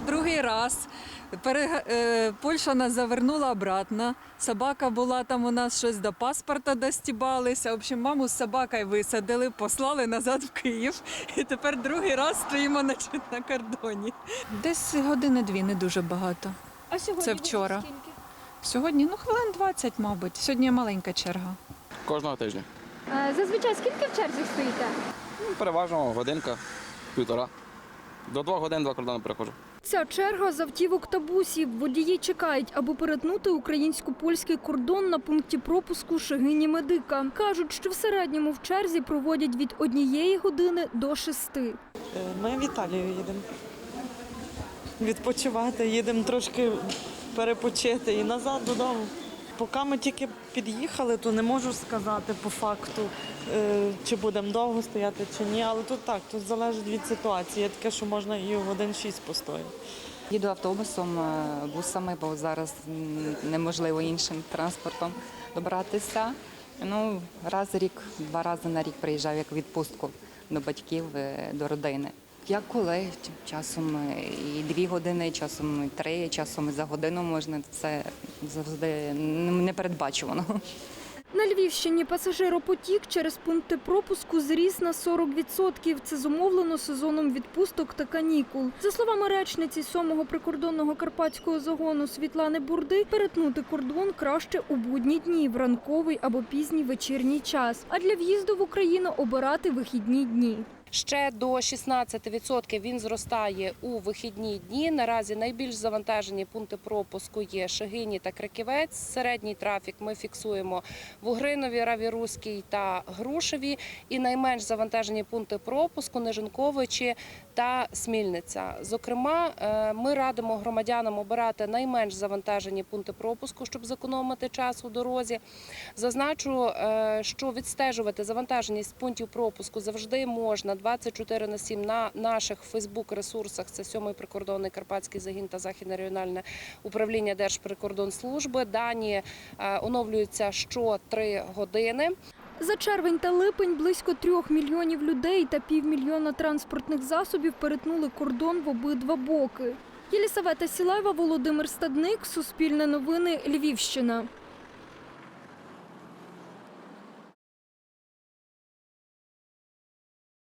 Вже другий раз. Е, Польща нас завернула обратно. Собака була там у нас щось до паспорта достібалися. В общем, маму з собакою висадили, послали назад в Київ. І тепер другий раз стоїмо значить, на кордоні. Десь години дві, не дуже багато. А сьогодні Це вчора. скільки? Сьогодні ну хвилин 20, мабуть. Сьогодні маленька черга. Кожного тижня. Е, Зазвичай скільки в черзі стоїте? Ну, переважно годинка, півтора. До двох годин два кордони переходжу. Ця черга з автівок та бусів. Водії чекають, аби перетнути українсько-польський кордон на пункті пропуску Шегині Медика. Кажуть, що в середньому в черзі проводять від однієї години до шести. Е, Ми в Італію їдемо. Відпочивати, їдемо трошки перепочити і назад додому. Поки ми тільки під'їхали, то не можу сказати по факту, е, чи будемо довго стояти, чи ні. Але тут так, тут залежить від ситуації. Є таке, що можна і в один шість постояти. Їду автобусом, е, бусами, бо зараз неможливо іншим транспортом добратися. Ну, раз рік, два рази на рік приїжджаю як відпустку до батьків, е, до родини. Як коли часом е, і дві години, часом і три, часом і за годину можна. Це завжди непередбачувано. На Львівщині пасажиропотік через пункти пропуску зріс на 40%. Це зумовлено сезоном відпусток та канікул. За словами речниці сьомого прикордонного карпатського загону Світлани Бурди, перетнути кордон краще у будні дні, в ранковий або пізній вечірній час. А для в'їзду в Україну обирати вихідні дні. Ще до 16% він зростає у вихідні дні. Наразі найбільш завантажені пункти пропуску є Шегині та Краківець. Середній трафік ми фіксуємо в Угринові, Равіруській та Грушеві. І найменш завантажені пункти пропуску Нежинковичі та Смільниця. Зокрема, е, ми радимо громадянам обирати найменш завантажені пункти пропуску, щоб зекономити час у дорозі. Зазначу, е, що відстежувати завантаженість пунктів пропуску завжди можна 24 на 7 на наших Фейсбук-ресурсах. Це 7-й прикордонний Карпатський загін та Західне регіональне управління Держприкордонслужби. Дані е, оновлюються що 3 години. За червень та липень близько трьох мільйонів людей та півмільйона транспортних засобів перетнули кордон в обидва боки. Єлісавета Сілаєва, Володимир Стадник, Суспільне новини, Львівщина.